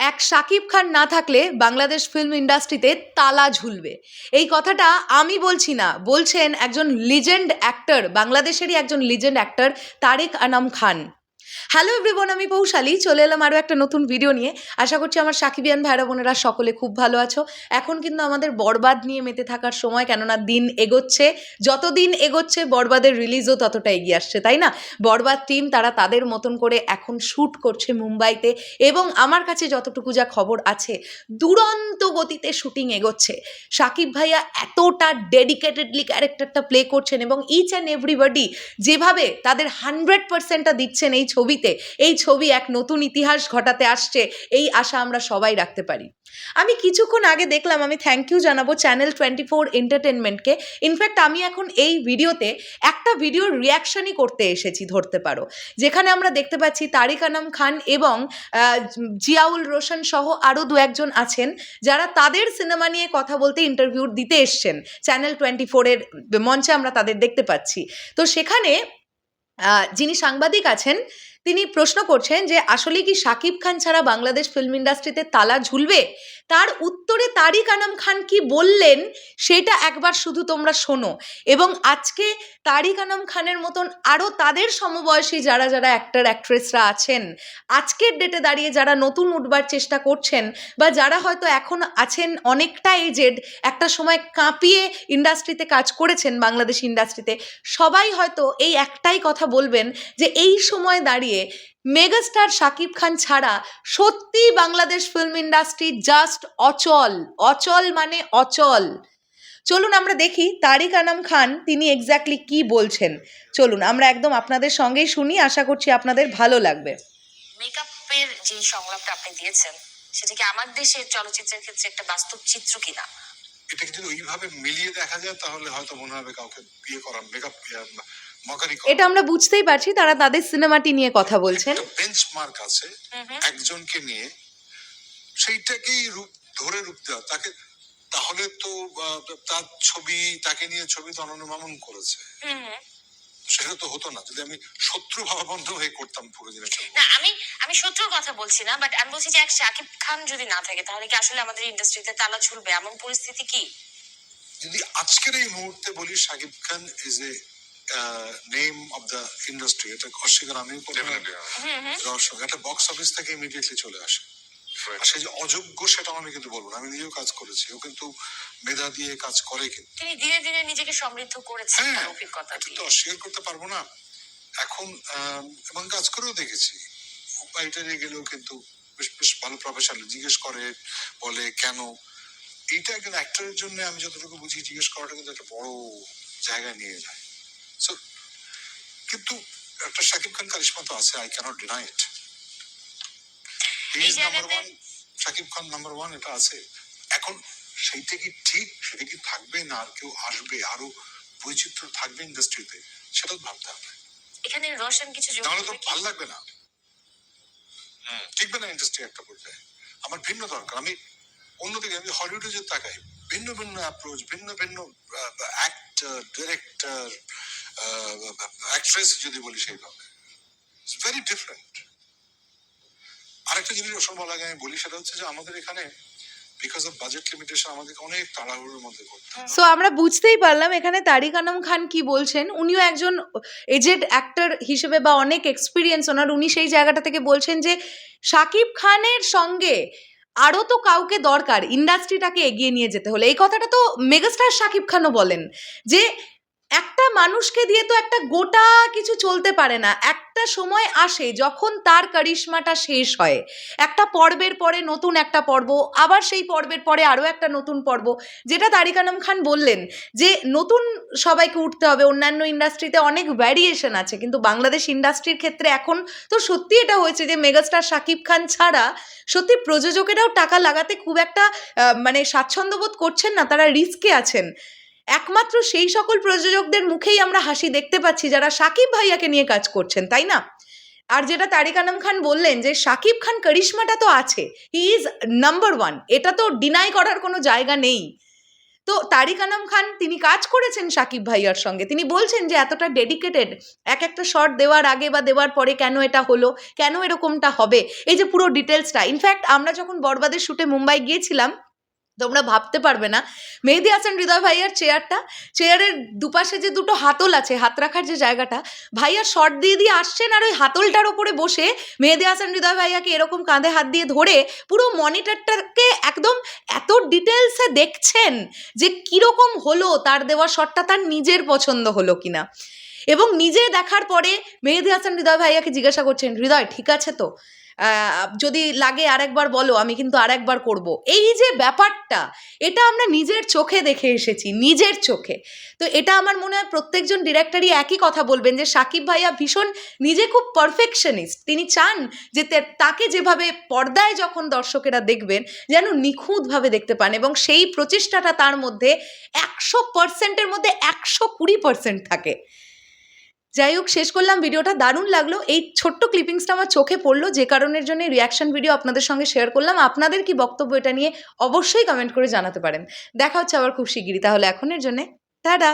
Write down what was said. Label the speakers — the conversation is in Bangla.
Speaker 1: এক সাকিব খান না থাকলে বাংলাদেশ ফিল্ম ইন্ডাস্ট্রিতে তালা ঝুলবে। এই কথাটা আমি বলছি না, বলছেন একজন লিজেন্ড অ্যাক্টর বাংলাদেশেরই একজন legend actor Tareque Anam Khan. Hello everyone আমি পৌশালী। চলে এলাম আরও একটা নতুন ভিডিও নিয়ে। আশা করছি আমার সাকিবিয়ান ভাইরা বোনেরা সকলে খুব ভালো আছো। এখন কিন্তু আমাদের বরবাদ নিয়ে মেতে থাকার সময়, কেননা দিন এগোচ্ছে। যত দিন এগোচ্ছে, বরবাদের রিলিজও ততটা এগিয়ে আসছে, তাই না? বরবাদ টিম তারা তাদের মতন করে এখন শ্যুট করছে মুম্বাইতে এবং আমার কাছে যতটুকু যা খবর আছে, দুরন্ত গতিতে শুটিং এগোচ্ছে। সাকিব ভাইয়া এতটা ডেডিকেটেডলি ক্যারেক্টারটা প্লে করছেন এবং ইচ অ্যান্ড এভরিবডি যেভাবে তাদের হান্ড্রেড পার্সেন্টটা দিচ্ছেন এই ছবিতে, এই ছবি এক নতুন ইতিহাস ঘটাতে আসছে, এই আশা আমরা সবাই রাখতে পারি। আমি কিছুক্ষণ আগে দেখলাম, আমি থ্যাংক ইউ জানাব চ্যানেল টোয়েন্টি ফোর এন্টারটেনমেন্টকে ইনফ্যাক্ট আমি এখন এই ভিডিওতে একটা ভিডিওর রিয়াকশনই করতে এসেছি, ধরতে পারো। যেখানে আমরা দেখতে পাচ্ছি তারিক আনাম খান এবং জিয়াউল রোশন সহ আরও দু একজন আছেন, যারা তাদের সিনেমা নিয়ে কথা বলতে ইন্টারভিউ দিতে এসছেন। চ্যানেল টোয়েন্টি ফোরের মঞ্চে আমরা তাদের দেখতে পাচ্ছি। তো সেখানে যিনি সাংবাদিক আছেন তিনি প্রশ্ন করছেন যে, আসলে কি শাকিব খান ছাড়া বাংলাদেশ ফিল্ম ইন্ডাস্ট্রিতে তালা ঝুলবে? তার উত্তরে তারিক আনাম খান কি বললেন, সেটা একবার শুধু তোমরা শোনো। এবং আজকে তারিক আনাম খানের মতন আরও তাদের সমবয়সী যারা যারা অ্যাক্টার অ্যাক্ট্রেসরা আছেন, আজকের ডেটে দাঁড়িয়ে যারা নতুন উঠবার চেষ্টা করছেন বা যারা হয়তো এখন আছেন অনেকটা এজেড একটা সময় কাঁপিয়ে ইন্ডাস্ট্রিতে কাজ করেছেন বাংলাদেশ ইন্ডাস্ট্রিতে সবাই হয়তো এই একটাই কথা বলবেন যে, এই সময় দাঁড়িয়ে মেগাস্টার শাকিব খান ছাড়া সত্যি বাংলাদেশ ফিল্ম ইন্ডাস্ট্রি জাস্ট অচল। অচল মানে অচল। চলুন আমরা দেখি তারিক আনাম খান তিনি এক্স্যাক্টলি কি বলছেন। চলুন আমরা একদম আপনাদের সঙ্গেই শুনি আশা করছি আপনাদের ভালো লাগবে।
Speaker 2: মেকআপের যে সংলাপটা আপনি দিয়েছেন সেটা কি আমার দেশের চলচ্চিত্রের ক্ষেত্রে একটা বাস্তব চিত্র কিনা?
Speaker 3: এটাকে যদি ওইভাবে মিলিয়ে দেখা যায় তাহলে হয়তো মনে হবে কাউকে বিয়ে করা মেকআপ
Speaker 1: এটা আমরা বুঝতেই পারছি তারা তাদের সিনেমাটি নিয়ে কথা বলছেন।
Speaker 3: বেঞ্চ মার্ক আছে। একজনকে নিয়ে। সেইটাকেই রূপ ধরে রূপ দেওয়া। তাকে তাহলে তো তার ছবি তাকে নিয়ে ছবি তো অনন্য মামুন করেছে। সেটা তো হতো না। যদি আমি শত্রু ভাবাবন্ধ হয়ে করতাম পুরো দিনের ছবি
Speaker 2: না আমি আমি শত্রুর কথা বলছি না বাট আমি বলছি যে এক শাকিব খান যদি না থাকে তাহলে কি আসলে আমাদের ইন্ডাস্ট্রিতে তালা ঝুলবে? এমন পরিস্থিতি কি?
Speaker 3: যদি আজকের এই মুহূর্তে বলি Shakib Khan is a name of the industry এটা অস্বীকার দর্শক একটা বক্স অফিস থেকে ইমিডিয়েটলি চলে আসে। সে যে অযোগ্য সেটাও আমি কিন্তু বলব না। আমি নিজেও কাজ করেছি। ও কিন্তু মেধা দিয়ে কাজ করে কিন্তু।
Speaker 2: তিনি দিনে দিনে নিজেকে সমৃদ্ধ করেছেন
Speaker 3: হ্যাঁ,
Speaker 2: অভিজ্ঞতা দিয়ে।
Speaker 3: তো অস্বীকার করতে পারব না। এখন আম, এবং কাজ করেও দেখেছি। বাইটারে গেলেও কিন্তু বেশ বেশ ভালো প্রফেশনাল জিজ্ঞেস করে বলে কেন? এইটা একজন অ্যাক্টরের জন্য আমি যতটুকু বুঝি জিজ্ঞেস করাটা কিন্তু একটা বড় জায়গায় নিয়ে যায়। সো কিন্তু একটা শাকিব খান কারিশমা তো আছে I can't deny it is number one Shakib Khan number one এটা আছে। এখন সেইটা কি ঠিক সেটা কি থাকবে না? আর কেউ আসবে আরও বৈচিত্র্য থাকবে ইন্ডাস্ট্রিতে সেটা তো ভাবতে হবে।
Speaker 2: এখানে রোশন কিছু যোগ
Speaker 3: নাহলে তো ভালো লাগবে না। টিকবে না ইন্ডাস্ট্রি একটা পর্যায়ে? আমার ভিন্ন দরকার। আমি অন্যদিকে আমি হলিউডে যে তাকাই ভিন্ন ভিন্ন অ্যাপ্রোচ ভিন্ন ভিন্ন অ্যাক্টর ডিরেক্টর অ্যাক্ট্রেস যদি বলি সেইভাবে ভেরি ডিফারেন্ট আরেকটা জিনিস বলা আগে আমি বলি, সেটা হচ্ছে যে আমাদের এখানে বিকজ অফ বাজেট লিমিটেশন আমাদেরকে অনেক তাড়াহুড়োর মধ্যে করতে
Speaker 1: সো আমরা বুঝতেই পারলাম এখানে তারিক আনাম খান কি বলছেন। উনিও একজন এজেড অ্যাক্টর হিসেবে বা অনেক এক্সপিরিয়েন্স ওনার, উনি সেই জায়গাটা থেকে বলছেন যে শাকিব খানের সঙ্গে আরও তো কাউকে দরকার ইন্ডাস্ট্রিটাকে এগিয়ে নিয়ে যেতে হলে। এই কথাটা তো মেগাস্টার শাকিব খানও বলেন যে একটা মানুষকে দিয়ে তো একটা গোটা কিছু চলতে পারে না। একটা সময় আসে যখন তার কারিশমাটা শেষ হয়। একটা পর্বের পরে নতুন একটা পর্ব, আবার সেই পর্বের পরে আরও একটা নতুন পর্ব। যেটা তারিক আনাম খান বললেন যে, নতুন সবাইকে উঠতে হবে। অন্যান্য ইন্ডাস্ট্রিতে অনেক ভ্যারিয়েশন আছে, কিন্তু বাংলাদেশ ইন্ডাস্ট্রির ক্ষেত্রে এখন তো সত্যি এটা হয়েছে যে, মেগাস্টার শাকিব খান ছাড়া সত্যি প্রযোজকেরাও টাকা লাগাতে খুব একটা মানে স্বাচ্ছন্দ্য বোধ করছেন না, তারা রিস্কে আছেন। একমাত্র সেই সকল প্রযোজকদের মুখেই আমরা হাসি দেখতে পাচ্ছি যারা সাকিব ভাইয়াকে নিয়ে কাজ করছেন, তাই না? আর যেটা তারিক আনাম খান বললেন যে, সাকিব খান করিশ্মাটা তো আছে হি ইজ নাম্বার ওয়ান এটা তো ডিনাই করার কোনো জায়গা নেই। তো তারিক আনাম খান, তিনি কাজ করেছেন সাকিব ভাইয়ার সঙ্গে, তিনি বলছেন যে, এতটা ডেডিকেটেড এক একটা শট দেওয়ার আগে বা দেওয়ার পরে কেন এটা হলো, কেন এরকমটা হবে, এই যে পুরো ডিটেলসটা ইনফ্যাক্ট আমরা যখন বরবাদের শুটে মুম্বাই গিয়েছিলাম তোমরা ভাবতে পারবে না। মেহেদি হাসান, হৃদয় ভাইয়ার চেয়ারটা চেয়ারের দুপাশে যে দুটো হাতল আছে, হাত রাখার যে জায়গাটা, ভাইয়া শর্ট দিয়ে দিয়ে আসছেন আর ওই হাতলটার ওপরে বসে মেহেদি হাসান, হৃদয় ভাইয়াকে এরকম কাঁধে হাত দিয়ে ধরে পুরো মনিটরটাকে একদম এত ডিটেলসে দেখছেন যে কীরকম হলো তার দেওয়া শটটা তার নিজের পছন্দ হলো কিনা। এবং নিজে দেখার পরে মেহেদি হাসান, হৃদয় ভাইয়াকে জিজ্ঞাসা করছেন, হৃদয়, ঠিক আছে তো? যদি লাগে আরেকবার বলো, আমি কিন্তু আরেকবার করব। এই যে ব্যাপারটা, এটা আমরা নিজের চোখে দেখে এসেছি, নিজের চোখে। তো এটা আমার মনে হয় প্রত্যেকজন ডিরেক্টরই একই কথা বলবেন যে সাকিব ভাইয়া ভীষণ নিজে খুব পারফেকশনিস্ট তিনি চান যে তাকে যেভাবে পর্দায় যখন দর্শকেরা দেখবেন, যেন নিখুঁতভাবে দেখতে পান এবং সেই প্রচেষ্টাটা তার মধ্যে একশো পার্সেন্টের মধ্যে একশো কুড়ি পার্সেন্ট থাকে। যাই হোক, শেষ করলাম ভিডিওটা। দারুণ লাগল। এই ছোট্ট ক্লিপিংসটা আমার চোখে পড়ল, যে কারণের জন্য রিয়াকশন ভিডিও আপনাদের সঙ্গে শেয়ার করলাম। আপনাদের কি বক্তব্য এটা নিয়ে অবশ্যই কমেন্ট করে জানাতে পারেন। দেখা হচ্ছে আবার খুব শিগগিরই। তাহলে এখনের জন্যে, টাটা!